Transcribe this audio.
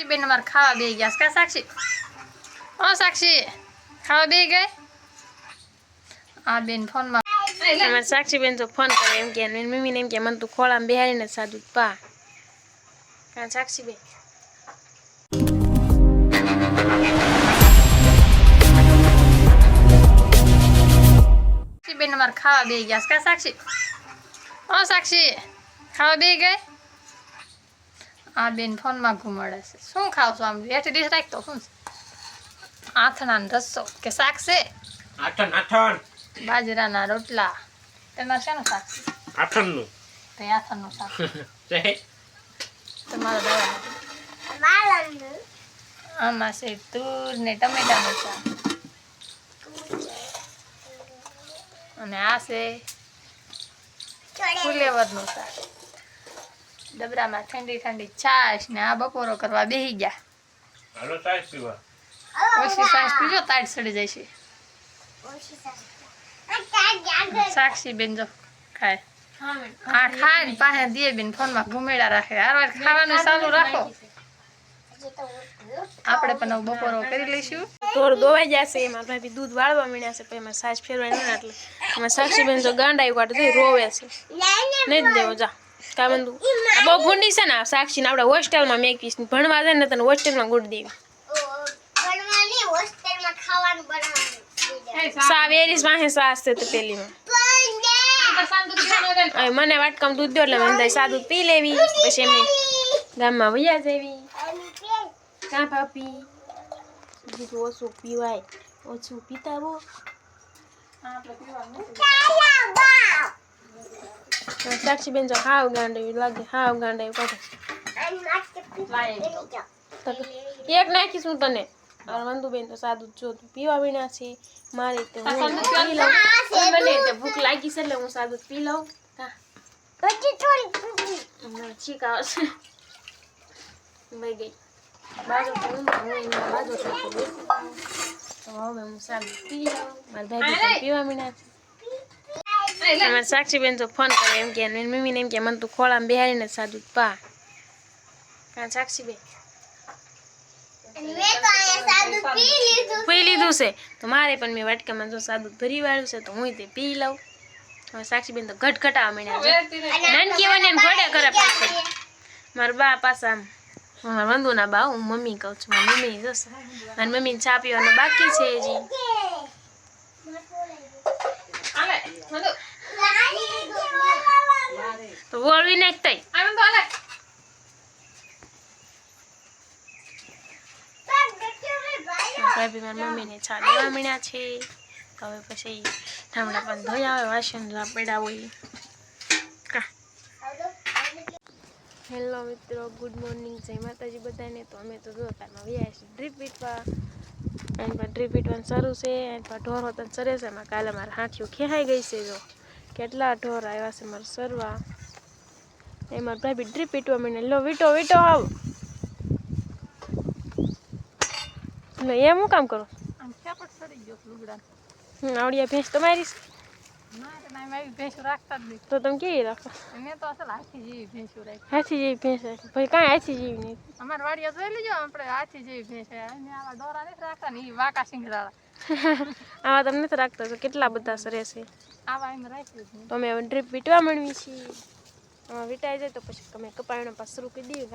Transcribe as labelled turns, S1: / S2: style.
S1: સાક્ષી બેન અમારે ખાવા બે ગયા કા સાક્ષી? ઓ સાક્ષી. ખાવા બે ગઈ? આ બેન ફોનમાં
S2: અમારે સાક્ષીબેન તો ફોન કરે એમ કે મમ્મીને એમ કે મને તું ખોળામાં બેહાડીને જ સાદું પા. કારણ
S1: સાક્ષી બેન? અમારે ખાવા બે ગયા કા સાક્ષી? ઓ સાક્ષી. ખાવા બે ગઈ? આ બેન ફોનમાં ઘુમાડે છે. શું ખાવ છો આમ એટી ડીશ રાખતો શું છે આથણાનો રસ્સો કે શાક છે?
S3: આઠણ આઠણ
S1: બાજરાના રોટલા. તેમાં શેનું શાક છે?
S3: આઠણનું
S1: તો આથણનું શાક
S3: છે.
S1: તમારો દવા આમાં છે તુર ને ટમેટાનું શાક. અને આ છે ફુલેવરનું શાક. ડબરામાં ઠંડી ઠંડી છાશ ને આ બપોરો કરવા બેહી ગયા.
S3: હાલો ચાય પીવા.
S1: ઓછી છાશ પીજો તાટ સડી જાય છે સાક્ષી બેન જો ખાય. હા ખાય ને પાસે દે બેન ફોનમાં ઘુમેડા રાખે. હાર વાર ખાવાનું ચાલુ રાખો. આપણે પણ બપોરો કરી લઈશું.
S2: થોડું દોવાઈ જશે એમાં ભાભી દૂધ વાળવા મીણ્યા છે પછી એમાં સાસ ફેરવાની ના એટલે. એમાં સાક્ષીબેન તો ગાંડા કાઢે તો રોવે છે. નહીં જ દેવો જા. કા બંધુ આ બહુ ગુંડી છે ને સાક્ષી ને આપણે હોસ્ટેલમાં મેકવીશ ભણવા જાય ને તને હોસ્ટેલમાં ગુડ દેવી. સા વેરીસ પાસે સાસ છે તો પેલીમાં. મને વાટકામ દૂધ દો એટલે મને થાય સાદું પી લેવી. પછી એમ ગામમાં વૈયા જવી. કા ભાભી બીજું ઓછું પીવાય. ઓછું પીતા બહુ સાક્ષીબેન જો હાવ ગાંડા લાગે હાવ ગાંડા કાઢે એક નાખીશ હું તને અરવંદુ બેન તો સાદું જો પીવા વિના છે મારી તો હું પી લઉં મને તો ભૂખ લાગી છે એટલે હું સાદું પી લઉં છીક આવશે ભાઈ ગઈ બાજુ હું બાજુ તો હવે હું સાદું પી લઉં મારા ભાઈ પીવા વિના છે અમારે સાક્ષીબેન તો ફોન કરે એમ કે મમ્મીને એમ કે મને તું ખોળામાં બેહારીને સાદું પા કારણ સાક્ષીબેન પી લીધું છે તો મારે પણ મેં વાટકામાં જો સાદું ભરી વાળ્યું છે તો હું તે પી લઉં હવે સાક્ષીબેન તો ઘટઘટા મળ્યા છે નાનકી હોય ને ઘોડે કરે પાસે મારા બા પાછા આમ મારા વંદુના બા હું મમ્મી કહું છું મારી મમ્મી જશે મારી મમ્મીને ચા પીવાનો બાકી છે હજી તો વળવી નાખ તઈ ભાભી મારી મમ્મીને ચા દેવા મળ્યા છે. હવે પછી ઠામડા પણ ધોઈ આવે વાસણ પડ્યા હોય. હેલો મિત્રો ગુડ મોર્નિંગ. જય માતાજી બધાને. તો અમે તો જો તારમાં વ્યાસ ડ્રીપ વીટવા એન પર ડ્રીપ છે. એન પર ઢોર હોતા સરે છે. એમાં કાલે મારા હાથીઓ ખેહાઈ ગઈ છે જો. કેટલા ઢોર આવ્યા છે મારા સરવા. એમાં ભાભી ડ્રીપ વીટવા મને લો વીટો વીટો આવ. લો એમ હું કામ કરો?
S1: આમ ક્યાં પણ સડી ગયો લુગડા.
S2: હું આવડિયા ભેંસ તમારી?
S1: મારે આવી રાખતા જ નહીં.
S2: તો તમે કેવી રાખો?
S1: મેં તો અસલ હાથી જેવી ભેંસ રાખી
S2: હાથી જેવી ભેંસ રાખી. ભાઈ કાંઈ હાથી જેવી નહીં.
S1: અમારે વાડીએ જોઈ લેજો આપણે હાથી જેવી ભેંસ આવા દોરા નથી રાખતા ને એ વાકા સિંગડાળા
S2: આવા તમે નથી રાખતા તો કેટલા બધા સરે છે.
S1: આવા એમ નહીં.
S2: તો અમે ડ્રીપ વીટવા મળવી છીએ. વીટાઈ જાય તો પછી તમે કપાયણો પાસ શરૂ કરી દઈએ